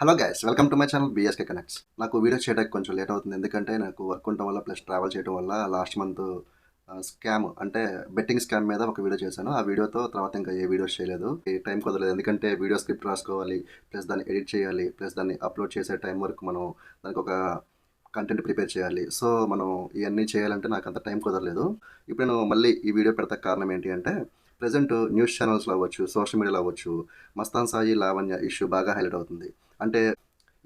Hello guys welcome to my channel BSK connects నాకు వీడియో చేయడానికి కొంచెం లేట్ అవుతుంది ఎందుకంటే నాకు వర్క్ ఉండటం వల్ల ప్లస్ ట్రావెల్ చేయడం వల్ల లాస్ట్ మంత్ స్కామ్ అంటే బెట్టింగ్ స్కామ్ మీద ఒక వీడియో చేశాను. ఆ వీడియోతో తర్వాత ఇంకా ఏ వీడియోస్ చేయలేదు. ఈ టైం కుదరలేదు ఎందుకంటే వీడియో స్క్రిప్ట్ రాసుకోవాలి ప్లస్ దాన్ని ఎడిట్ చేయాలి ప్లస్ దాన్ని అప్లోడ్ చేసే టైం వరకు మనం దానికి ఒక కంటెంట్ ప్రిపేర్ చేయాలి. సో మనం ఇవన్నీ చేయాలంటే నాకు అంత టైం కుదరలేదు. ఇప్పుడు నేను మళ్ళీ ఈ వీడియో పెడతా కారణం ఏంటి అంటే ప్రజెంట్ న్యూస్ ఛానల్స్లో అవ్వచ్చు సోషల్ మీడియాలో అవ్వచ్చు మస్తాన్ సాయి లావణ్య ఇష్యూ బాగా హైలైట్ అవుతుంది. అంటే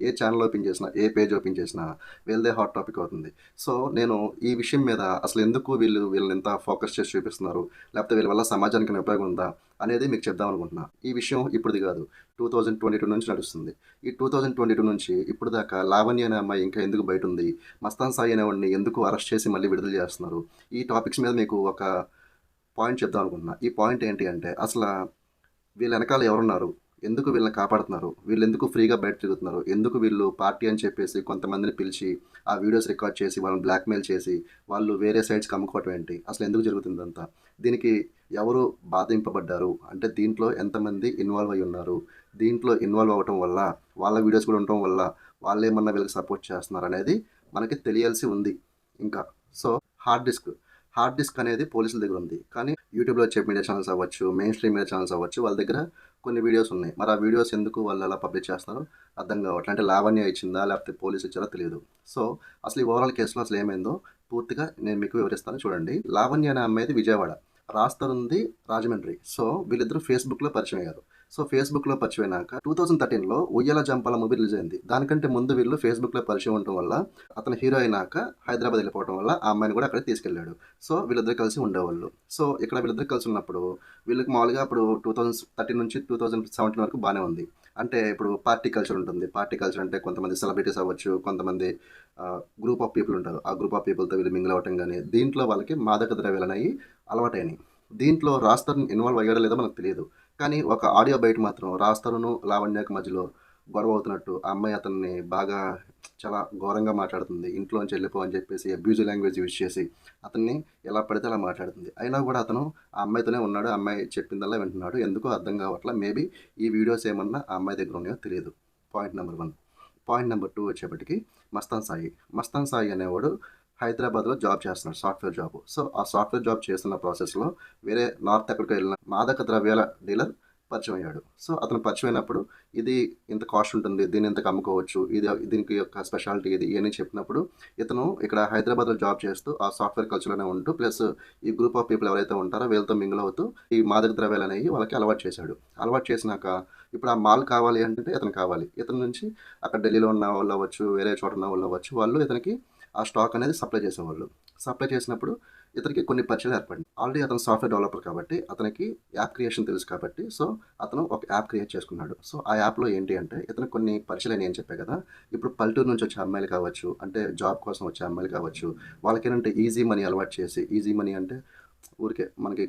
ఏ ఛానల్ ఓపెన్ చేసినా ఏ పేజ్ ఓపెన్ చేసినా వీళ్ళదే హాట్ టాపిక్ అవుతుంది. సో నేను ఈ విషయం మీద అసలు ఎందుకు వీళ్ళు వీళ్ళని ఎంత ఫోకస్ చేసి చూపిస్తున్నారు లేకపోతే వీళ్ళ వల్ల సమాజానికి ఉపయోగం ఉందా అనేది మీకు చెప్దాం అనుకుంటున్నా. ఈ విషయం ఇప్పుడుది కాదు. టూ థౌజండ్ ట్వంటీ టూ నుంచి నడుస్తుంది. ఈ టూ థౌజండ్ ట్వంటీ టూ నుంచి ఇప్పుడు దాకా లావణ్య అనే అమ్మాయి ఇంకా ఎందుకు బయట ఉంది? మస్తాన్ సాయి అనేవాడిని ఎందుకు అరెస్ట్ చేసి మళ్ళీ విడుదల చేస్తున్నారు? ఈ టాపిక్స్ మీద మీకు ఒక పాయింట్ చెప్దాం అనుకుంటున్నా. ఈ పాయింట్ ఏంటి అంటే అసలు వీళ్ళ వెనకాల ఎవరున్నారు? ఎందుకు వీళ్ళని కాపాడుతున్నారు? వీళ్ళు ఎందుకు ఫ్రీగా బయట తిరుగుతున్నారు? ఎందుకు వీళ్ళు పార్టీ అని చెప్పేసి కొంతమందిని పిలిచి ఆ వీడియోస్ రికార్డ్ చేసి వాళ్ళని బ్లాక్మెయిల్ చేసి వాళ్ళు వేరే సైడ్స్కి అమ్ముకోవటం ఏంటి? అసలు ఎందుకు జరుగుతుంది అంతా? దీనికి ఎవరు బాధింపబడ్డారు? అంటే దీంట్లో ఎంతమంది ఇన్వాల్వ్ అయి ఉన్నారు? దీంట్లో ఇన్వాల్వ్ అవ్వటం వల్ల వాళ్ళ వీడియోస్ కూడా ఉండటం వల్ల వాళ్ళు ఏమన్నా వీళ్ళకి సపోర్ట్ చేస్తున్నారు అనేది మనకి తెలియాల్సి ఉంది. ఇంకా so hard disk. Hard disk అనేది పోలీసుల దగ్గర ఉంది. కానీ యూట్యూబ్లో వచ్చే మీడియా ఛానల్స్ అవ్వచ్చు మెయిన్ స్ట్రీమ్ మీడియా ఛానల్స్ అవ్వచ్చు వాళ్ళ దగ్గర కొన్ని వీడియోస్ ఉన్నాయి. మరి ఆ వీడియోస్ ఎందుకు వాళ్ళు అలా పబ్లిష్ చేస్తారో అర్థం కావట్లేదు అంటే లావణ్య ఇచ్చిందా? లేకపోతే పోలీస్ ఇచ్చారో తెలియదు. సో అసలు ఈ ఓవరాల్ కేసులో అసలు ఏమైందో పూర్తిగా నేను మీకు వివరిస్తాను చూడండి. లావణ్య అనే అమ్మాయిది విజయవాడ. రాస్తరుంది రాజమండ్రి. సో వీళ్ళిద్దరూ ఫేస్బుక్లో పరిచయం అయ్యారు. సో ఫేస్బుక్లో పరిచయం అయినాక టూ థౌసండ్ థర్టీన్లో ఉయ్యాల జంపాల మూవీ రిలీజ్ అయింది. దానికంటే ముందు వీళ్ళు ఫేస్బుక్లో పరిచయం ఉండటం వల్ల అతను హీరో అయినాక హైదరాబాద్ వెళ్ళిపోవడం వల్ల ఆ అమ్మాయిని కూడా అక్కడ తీసుకెళ్ళాడు. సో వీళ్ళిద్దరు కలిసి ఉండేవాళ్ళు. సో ఇక్కడ వీళ్ళిద్దరు కలిసి ఉన్నప్పుడు వీళ్ళకి మామూలుగా అప్పుడు టూ థౌసండ్ థర్టీన్ నుంచి టూ థౌసండ్ సెవెంటీన్ వరకు బాగానే ఉంది. అంటే ఇప్పుడు పార్టీ కల్చర్ ఉంటుంది. పార్టీ కల్చర్ అంటే కొంతమంది సెలబ్రిటీస్ అవ్వచ్చు కొంతమంది గ్రూప్ ఆఫ్ పీపుల్ ఉంటారు. ఆ గ్రూప్ ఆఫ్ పీపుల్తో వీళ్ళు మింగిల్ అవ్వటం కానీ దీంట్లో వాళ్ళకి మాదక ద్రవ్యాలు అనేవి అలవాటైనాయి. దీంట్లో రాస్తరుని ఇన్వాల్వ్ అయ్యాడో లేదో మనకు తెలియదు. కానీ ఒక ఆడియో బయట మాత్రం రాస్తాను లావణ్యకి మధ్యలో గొడవ అవుతున్నట్టు ఆ అమ్మాయి అతన్ని బాగా చాలా ఘోరంగా మాట్లాడుతుంది. ఇంట్లోంచి వెళ్ళిపో అని చెప్పేసి అబ్యూజ్ లాంగ్వేజ్ యూజ్ చేసి అతన్ని ఎలా పడితే అలా మాట్లాడుతుంది. అయినా కూడా అతను ఆ అమ్మాయితోనే ఉన్నాడు అమ్మాయి చెప్పిందల్లా వింటున్నాడు. ఎందుకో అర్థం కావట్లా మేబీ ఈ వీడియోస్ ఏమన్నా ఆ అమ్మాయి దగ్గర ఉన్నాయో తెలియదు. Point number one point number two వచ్చేప్పటికి మస్తాన్ సాయి. మస్తాన్ సాయి అనేవాడు హైదరాబాద్లో జాబ్ చేస్తున్నాడు సాఫ్ట్వేర్ జాబ్. సో ఆ సాఫ్ట్వేర్ జాబ్ చేస్తున్న ప్రాసెస్లో వేరే నార్త్ అక్కడికి వెళ్ళిన మాదక ద్రవ్యాల డీలర్ పరిచయం అయ్యాడు. సో అతను పరిచయం అయినప్పుడు ఇది ఇంత కాస్ట్ ఉంటుంది దీన్ని ఇంతకు అమ్ముకోవచ్చు ఇది దీనికి యొక్క స్పెషాలిటీ ఇది ఇవన్నీ చెప్పినప్పుడు ఇతను ఇక్కడ హైదరాబాద్లో జాబ్ చేస్తూ ఆ సాఫ్ట్వేర్ కల్చర్లోనే ఉంటూ ప్లస్ ఈ గ్రూప్ ఆఫ్ పీపుల్ ఎవరైతే ఉంటారో వీళ్ళతో మింగిల్ అవుతూ ఈ మాదక ద్రవ్యాలు అనేవి వాళ్ళకి అలవాటు చేశాడు. అలవాటు చేసినాక ఇప్పుడు ఆ మాల్ కావాలి అంటే ఇతను కావాలి. ఇతని నుంచి అక్కడ ఢిల్లీలో ఉన్న వాళ్ళు అవ్వచ్చు వేరే చోట ఉన్న వాళ్ళు అవ్వచ్చు వాళ్ళు ఇతనికి ఆ స్టాక్ అనేది సప్లై చేసేవాళ్ళు. సప్లై చేసినప్పుడు ఇతనికి కొన్ని పరిచయాలు ఏర్పడింది ఆల్రెడీ అతను సాఫ్ట్వేర్ డెవలపర్ కాబట్టి అతనికి యాప్ క్రియేషన్ తెలుసు కాబట్టి సో అతను ఒక యాప్ క్రియేట్ చేసుకున్నాడు. సో ఆ యాప్లో ఏంటి అంటే ఇతను కొన్ని పరిచయాలు అని చెప్పే కదా. ఇప్పుడు పల్లెటూరు నుంచి వచ్చే అమ్మాయిలు కావచ్చు అంటే జాబ్ కోసం వచ్చే అమ్మాయిలు కావచ్చు వాళ్ళకి ఏంటంటే ఈజీ మనీ అలవాటు చేసి ఈజీ మనీ అంటే ఊరికే మనకి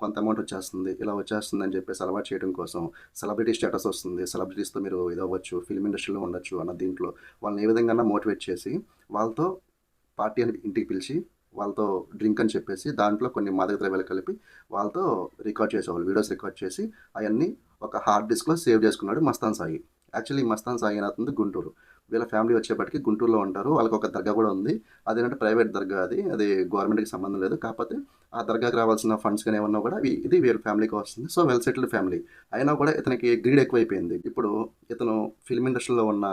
కొంత అమౌంట్ వచ్చేస్తుంది ఇలా వచ్చేస్తుంది అని చెప్పేసి అలవాటు చేయడం కోసం సెలబ్రిటీ స్టేటస్ వస్తుంది. సెలబ్రిటీస్తో మీరు ఇది ఫిల్మ్ ఇండస్ట్రీలో ఉండొచ్చు అన్న దీంట్లో వాళ్ళని ఏ విధంగా మోటివేట్ చేసి వాళ్ళతో పార్టీ అని ఇంటికి పిలిచి వాళ్ళతో డ్రింక్ అని చెప్పేసి దాంట్లో కొన్ని మాదక ద్రవ్యాలు కలిపి వాళ్ళతో రికార్డ్ చేసేవాళ్ళు వీడియోస్ రికార్డ్ చేసి అవన్నీ ఒక హార్డ్ డిస్క్లో సేవ్ చేసుకున్నాడు మస్తాన్ సాయి. యాక్చువల్లీ మస్తాన్ సాయి అవుతుంది గుంటూరు. వీళ్ళ ఫ్యామిలీ వచ్చేప్పటికి గుంటూరులో ఉంటారు. వాళ్ళకి ఒక దర్గా కూడా ఉంది. అదేంటంటే ప్రైవేట్ దర్గా అది. అది గవర్నమెంట్కి సంబంధం లేదు. కాకపోతే ఆ దర్గాకి రావాల్సిన ఫండ్స్ కానీ ఏమన్నా కూడా ఇది వీళ్ళ ఫ్యామిలీకి వస్తుంది. సో వెల్ సెటిల్డ్ ఫ్యామిలీ అయినా కూడా ఇతనికి గ్రీడ్ ఎక్కువైపోయింది. ఇప్పుడు ఇతను ఫిల్మ్ ఇండస్ట్రీలో ఉన్న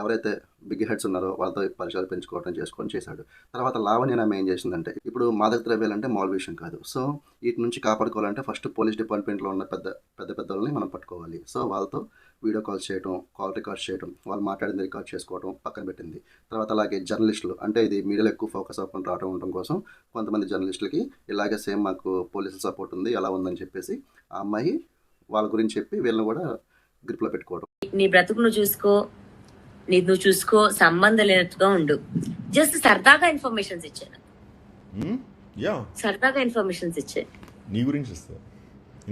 ఎవరైతే బిగ్ హెడ్స్ ఉన్నారో వాళ్ళతో పరిచయాలు పెంచుకోవడం చేసుకొని చేశాడు. తర్వాత లావణ్య ఆమె ఏం చేసిందంటే ఇప్పుడు మాదక ద్రవ్యాలు అంటే మామూలు విషయం కాదు. సో వీటి నుంచి కాపాడుకోవాలంటే ఫస్ట్ పోలీస్ డిపార్ట్మెంట్లో ఉన్న పెద్ద పెద్ద పెద్ద వాళ్ళని మనం పట్టుకోవాలి. సో వాళ్ళతో వీడియో కాల్స్ చేయడం కాల్ రికార్డ్స్ చేయడం వాళ్ళు మాట్లాడింది రికార్డ్ చేసుకోవడం పక్కన పెట్టింది. తర్వాత అలాగే జర్నలిస్టులు అంటే ఇది మీడియాలో ఎక్కువ ఫోకస్ అవ్వకుండా రావడం ఉండడం కోసం కొంతమంది జర్నలిస్టులకి ఇలాగే సేమ్ మాకు పోలీసుల సపోర్ట్ ఉంది ఎలా ఉందని చెప్పేసి ఆ అమ్మాయి వాళ్ళ గురించి చెప్పి వీళ్ళని కూడా గ్రిప్లో పెట్టుకోవడం నీ బ్రతుకును చూసుకో నీ నువ్వు చూసుకో సంబంధం లేనట్టుగా ఉండు. జస్ట్ సరదాగా ఇన్ఫర్మేషన్స్ ఇచ్చాను యా సరదాగా ఇన్ఫర్మేషన్స్ ఇచ్చాను నీ గురించి ఇస్తా.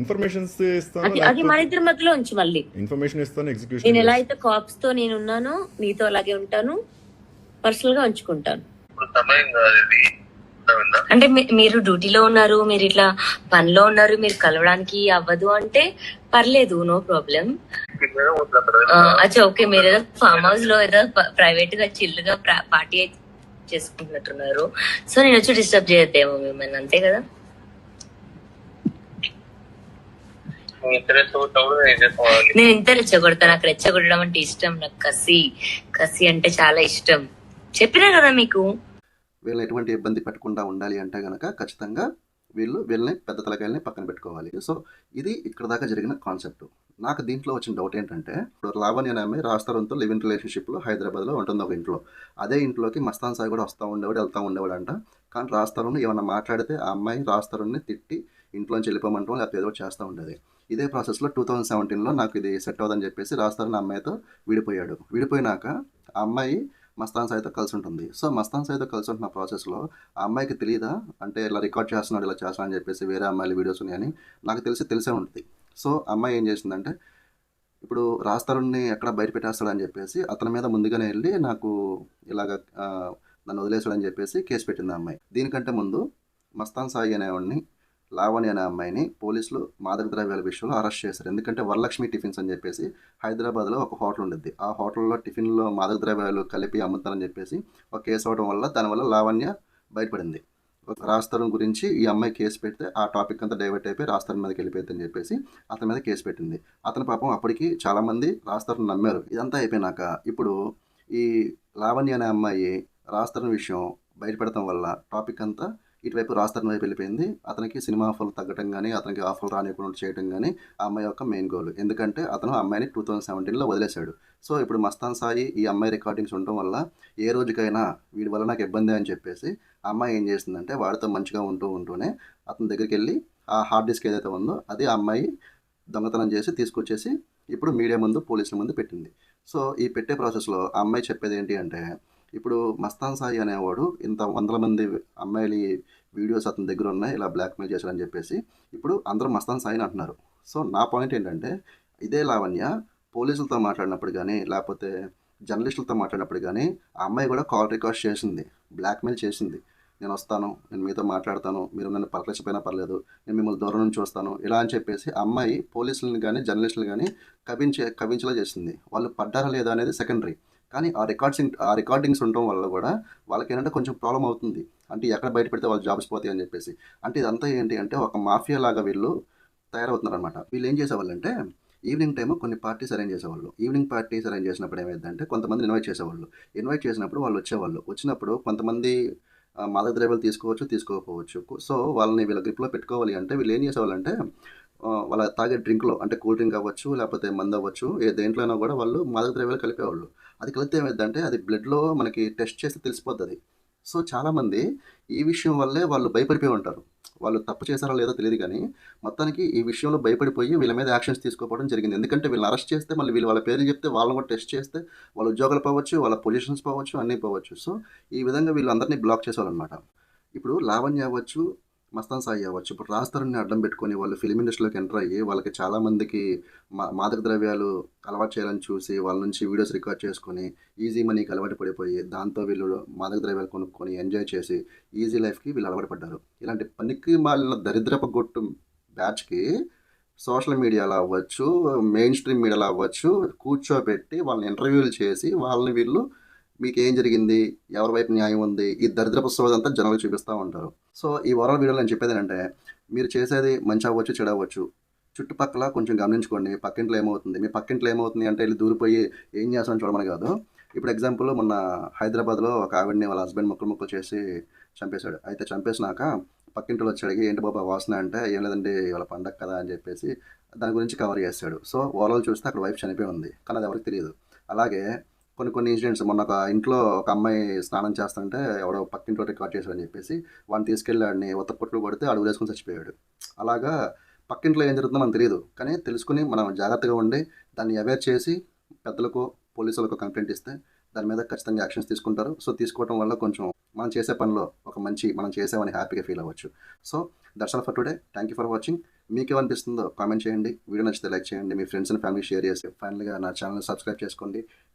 ఇన్ఫర్మేషన్స్ ఇస్తాను అది మన ఇద్దరి మధ్యలో ఉంచి మళ్ళీ. ఇన్ఫర్మేషన్ ఇస్తాను నేను ఎగ్జిక్యూషన్ ఎలా అయితే కాప్స్తో నేను ఉన్నానో నీతో అలాగే ఉంటాను పర్సనల్గా ఉంచుకుంటాను. సమయం కాదు అంటే మీరు డ్యూటీలో ఉన్నారు మీరు ఇట్లా పనిలో ఉన్నారు మీరు కలవడానికి అవ్వదు అంటే పర్లేదు నో ప్రాబ్లం. అచ్చా ఓకే మీరు ఏదో ఫామ్ హౌస్లో ఏదో ప్రైవేట్గా చిల్గా పార్టీ చేసుకుంటున్నట్టున్నారు. సో నేను వచ్చి డిస్టర్బ్ చేయొద్దేమో మిమ్మల్ని అంతే కదా? నేను ఇంత రెచ్చగొడతా నాకు రెచ్చగొట్టడం అంటే ఇష్టం నాకు కసి. కసి అంటే చాలా ఇష్టం. చెప్పినా కదా మీకు? వీళ్ళని ఎటువంటి ఇబ్బంది పెట్టకుండా ఉండాలి అంటే కనుక ఖచ్చితంగా వీళ్ళు వీళ్ళని పెద్ద తలకాయలని పక్కన పెట్టుకోవాలి. సో ఇది ఇక్కడ దాకా జరిగిన కాన్సెప్ట్. నాకు దీంట్లో వచ్చిన డౌట్ ఏంటంటే ఇప్పుడు లావణ్య అనే అమ్మాయి రాస్తారంతో లివ్ ఇన్ రిలేషన్షిప్లో హైదరాబాద్లో ఉంటుంది ఒక ఇంట్లో. అదే ఇంట్లోకి మస్తాన్ సాయి కూడా వస్తూ ఉండేవాడు వెళ్తూ ఉండేవాడు అంట కానీ రాస్తారుని ఏమన్నా మాట్లాడితే ఆ అమ్మాయి రాస్తారుని తిట్టి ఇంట్లోంచి వెళ్ళిపోమంటాం లేకపోతే ఏదో ఒకటి చేస్తూ ఉండేది. ఇదే ప్రాసెస్లో టూ థౌజండ్ సెవెంటీన్లో నాకు ఇది సెట్ అవ్వదని చెప్పేసి రాస్తారని అమ్మాయితో విడిపోయాడు. విడిపోయినాక ఆ అమ్మాయి మస్తాన్ సాయితో కలిసి ఉంటుంది సో మస్తాన్ సాయితో కలిసి ఉంటున్న ప్రాసెస్లో ఆ అమ్మాయికి తెలియదా అంటే ఇలా రికార్డ్ చేస్తున్నాడు ఇలా చేస్తున్నాడు అని చెప్పేసి వేరే అమ్మాయిల వీడియోస్ ఉన్నాయని నాకు తెలిసి తెలిసే ఉంటుంది. సో అమ్మాయి ఏం చేసిందంటే ఇప్పుడు రాస్తారుని ఎక్కడ బయట పెట్టేస్తాడని చెప్పేసి అతని మీద ముందుగానే వెళ్ళి నాకు ఇలాగ నన్ను వదిలేసాడని చెప్పేసి కేసు పెట్టింది అమ్మాయి. దీనికంటే ముందు మస్తాన్ సాయి అనేవాడిని లావణి అనే అమ్మాయిని పోలీసులు మాదక ద్రవ్యాల విషయంలో అరెస్ట్ చేశారు. ఎందుకంటే వరలక్ష్మి టిఫిన్స్ అని చెప్పేసి హైదరాబాద్లో ఒక హోటల్ ఉండిద్ది. ఆ హోటల్లో టిఫిన్లో మాదక ద్రవ్యాలు కలిపి అమ్ముతారని చెప్పేసి ఒక కేసు అవడం వల్ల దానివల్ల లావణ్య బయటపడింది. రాస్తరం గురించి ఈ అమ్మాయి కేసు పెడితే ఆ టాపిక్ అంతా డైవర్ట్ అయిపోయి రాస్తరం మీదకి వెళ్ళిపోయిందని చెప్పేసి అతని మీద కేసు పెట్టింది. అతని పాపం అప్పటికి చాలామంది రాస్తరం నమ్మారు. ఇదంతా అయిపోయినాక ఇప్పుడు ఈ లావణ్య అనే అమ్మాయి రాస్తరం విషయం బయటపెడతాం వల్ల టాపిక్ అంతా ఇటువైపు రాస్తరం వైపు వెళ్ళిపోయింది. అతనికి సినిమా ఆఫర్లు తగ్గడం కానీ అతనికి ఆఫర్లు రానివ్వకుండా చేయడం కానీ ఆ అమ్మాయి యొక్క మెయిన్ గోల్. ఎందుకంటే అతను ఆ అమ్మాయిని టూ థౌజండ్ సెవెంటీన్లో వదిలేశాడు. సో ఇప్పుడు మస్తాన్ సాయి ఈ అమ్మాయి రికార్డింగ్స్ ఉండడం వల్ల ఏ రోజుకైనా వీడి వల్ల నాకు ఇబ్బంది అని చెప్పేసి అమ్మాయి ఏం చేసిందంటే వాడితో మంచిగా ఉంటూ ఉంటూనే అతని దగ్గరికి వెళ్ళి ఆ హార్డ్ డిస్క్ ఏదైతే ఉందో అది ఆ అమ్మాయి దొంగతనం చేసి తీసుకొచ్చేసి ఇప్పుడు మీడియా ముందు పోలీసుల ముందు పెట్టింది. సో ఈ పెట్టే ప్రాసెస్లో ఆ అమ్మాయి చెప్పేది ఏంటి అంటే ఇప్పుడు మస్తాన్ సాయి అనేవాడు ఇంత వందల మంది అమ్మాయిలు వీడియోస్ అతని దగ్గర ఉన్నాయి ఇలా బ్లాక్మెయిల్ చేశారని చెప్పేసి ఇప్పుడు అందరూ మస్తాన్ సాయిని అంటున్నారు. సో నా పాయింట్ ఏంటంటే ఇదే లావణ్య పోలీసులతో మాట్లాడినప్పుడు కానీ లేకపోతే జర్నలిస్టులతో మాట్లాడినప్పుడు కానీ ఆ అమ్మాయి కూడా కాల్ రికార్డ్ చేసింది బ్లాక్మెయిల్ చేసింది. నేను వస్తాను నేను మీతో మాట్లాడతాను మీరు నన్ను పరకలిసిపోయినా పర్లేదు నేను మిమ్మల్ని దూరం నుంచి చూస్తాను ఇలా అని చెప్పేసి అమ్మాయి పోలీసులను కానీ జర్నలిస్టులు కానీ కవించే కవించేలా చేసింది. వాళ్ళు పడ్డారా లేదా అనేది సెకండరీ. కానీ ఆ రికార్డ్సింగ్ ఆ రికార్డింగ్స్ ఉండడం వల్ల కూడా వాళ్ళకి ఏంటంటే కొంచెం ప్రాబ్లం అవుతుంది. అంటే ఎక్కడ బయట పెడితే వాళ్ళు జాబ్స్ పోతాయి అని చెప్పేసి. అంటే ఇదంతా ఏంటి అంటే ఒక మాఫియా లాగా వీళ్ళు తయారవుతున్నారు అనమాట వీళ్ళు ఏం చేసేవాళ్ళంటే ఈవినింగ్ టైం కొన్ని పార్టీస్ అరేంజ్ చేసేవాళ్ళు. ఈవినింగ్ పార్టీస్ అరేంజ్ చేసినప్పుడు ఏమైందంటే కొంతమంది ఇన్వైట్ చేసేవాళ్ళు. ఇన్వైట్ చేసినప్పుడు వాళ్ళు వచ్చేవాళ్ళు. వచ్చినప్పుడు కొంతమంది ఆ, మాదక ద్రవ్యాలు తీసుకోవచ్చు తీసుకోకపోవచ్చు. సో వాళ్ళని వీళ్ళ గ్రిప్లో పెట్టుకోవాలి అంటే వీళ్ళు ఏం చేసేవాళ్ళంటే అంటే వాళ్ళ తాగే డ్రింక్లో అంటే కూల్ డ్రింక్ అవ్వచ్చు లేకపోతే మందు అవ్వచ్చు ఏ దేంట్లో అయినా కూడా వాళ్ళు మాదక ద్రవ్యాలు కలిపేవాళ్ళు. అది కలిపితే ఏమైందంటే అది బ్లడ్లో మనకి టెస్ట్ చేస్తే తెలిసిపోతుంది. సో చాలామంది ఈ విషయం వల్లే వాళ్ళు భయపడిపోయి ఉంటారు. వాళ్ళు తప్పు చేశారో లేదో తెలియదు కానీ మొత్తానికి ఈ విషయంలో భయపడిపోయి వీళ్ళ మీద యాక్షన్స్ తీసుకోవడం జరిగింది. ఎందుకంటే వీళ్ళని అరెస్ట్ చేస్తే మళ్ళీ వీళ్ళు వాళ్ళ పేర్లు చెప్తే వాళ్ళని కూడా టెస్ట్ చేస్తే వాళ్ళ ఉద్యోగాలు పోవచ్చు వాళ్ళ పొజిషన్స్ పోవచ్చు అన్నీ పోవచ్చు. సో ఈ విధంగా వీళ్ళందరినీ బ్లాక్ చేసేవాళ్ళనమాట. ఇప్పుడు లావణ్య అవ్వచ్చు మస్తాన్ సాయి అవ్వచ్చు. ఇప్పుడు రాస్తారని అడ్డం పెట్టుకొని వాళ్ళు ఫిలిం ఇండస్ట్రీలోకి ఎంటర్ అయ్యి వాళ్ళకి చాలామందికి మా మాదక ద్రవ్యాలు అలవాటు చేయాలని చూసి వాళ్ళ నుంచి వీడియోస్ రికార్డ్ చేసుకొని ఈజీ మనీకి అలవాటు పడిపోయి దాంతో వీళ్ళు మాదక ద్రవ్యాలు కొనుక్కొని ఎంజాయ్ చేసి ఈజీ లైఫ్కి వీళ్ళు అలవాటు పడ్డారు. ఇలాంటి పనికి మాలిన దరిద్రపు గొట్టు బ్యాచ్కి సోషల్ మీడియాలో అవ్వచ్చు మెయిన్ స్ట్రీమ్ మీడియాలో అవ్వచ్చు కూర్చోబెట్టి వాళ్ళని ఇంటర్వ్యూలు చేసి వాళ్ళని వీళ్ళు మీకు ఏం జరిగింది? ఎవరి వైపు న్యాయం ఉంది? ఈ దరిద్ర సోది అంతా జనాలు చూపిస్తూ ఉంటారు. సో ఈ ఓవరాల్ వీడియోలో నేను చెప్పేది ఏంటంటే మీరు చేసేది మంచి అవ్వచ్చు చెడు అవ్వచ్చు. చుట్టుపక్కల కొంచెం గమనించుకోండి. పక్కింట్లో ఏమవుతుంది? మీ పక్కింట్లో ఏమవుతుంది అంటే వెళ్ళి దూరిపోయి ఏం చేస్తామని చూడమని కాదు. ఇప్పుడు ఎగ్జాంపుల్ మొన్న హైదరాబాద్లో ఒక ఆవిడని వాళ్ళ హస్బెండ్ ముక్కలు ముక్కలు చేసి చంపేశాడు. అయితే చంపేసినాక పక్కింటిలో వచ్చి అడిగి ఏంటి బాబా వాసన అంటే ఏం లేదండి వాళ్ళ పండగ కదా అని చెప్పేసి దాని గురించి కవర్ చేశాడు సో ఓవరాల్ చూస్తే అక్కడ వైఫ్ చనిపోయి ఉంది. కానీ అది ఎవరికి తెలియదు. అలాగే కొన్ని కొన్ని ఇన్సిడెంట్స్ మొన్న ఒక ఇంట్లో ఒక అమ్మాయి స్నానం చేస్తుంటే ఎవడో పక్కింట్లో రికార్డ్ చేశాడని చెప్పేసి వాడిని తీసుకెళ్ళి వాడిని ఉత్త కొట్లు పడితే అడుగు వేసుకుని చచ్చిపోయాడు. అలాగా పక్కింట్లో ఏం జరుగుతుందో మనకు తెలియదు. కానీ తెలుసుకుని మనం జాగ్రత్తగా ఉండి దాన్ని అవేర్ చేసి పెద్దలకు పోలీసులకు కంప్లైంట్ ఇస్తే దాని మీద ఖచ్చితంగా యాక్షన్స్ తీసుకుంటారు. సో తీసుకోవడం వల్ల కొంచెం మనం చేసే పనిలో ఒక మంచి మనం చేసామని హ్యాపీగా ఫీల్ అవ్వచ్చు. సో దర్శన for today. Thank you for watching మీకు ఏమనిపిస్తుందో కామెంట్ చేయండి. వీడియో నచ్చితే లైక్ చేయండి. మీ ఫ్రెండ్స్ అండ్ ఫ్యామిలీ షేర్ చేసి ఫైనల్గా నా ఛానల్ సబ్స్క్రైబ్ చేసుకోండి.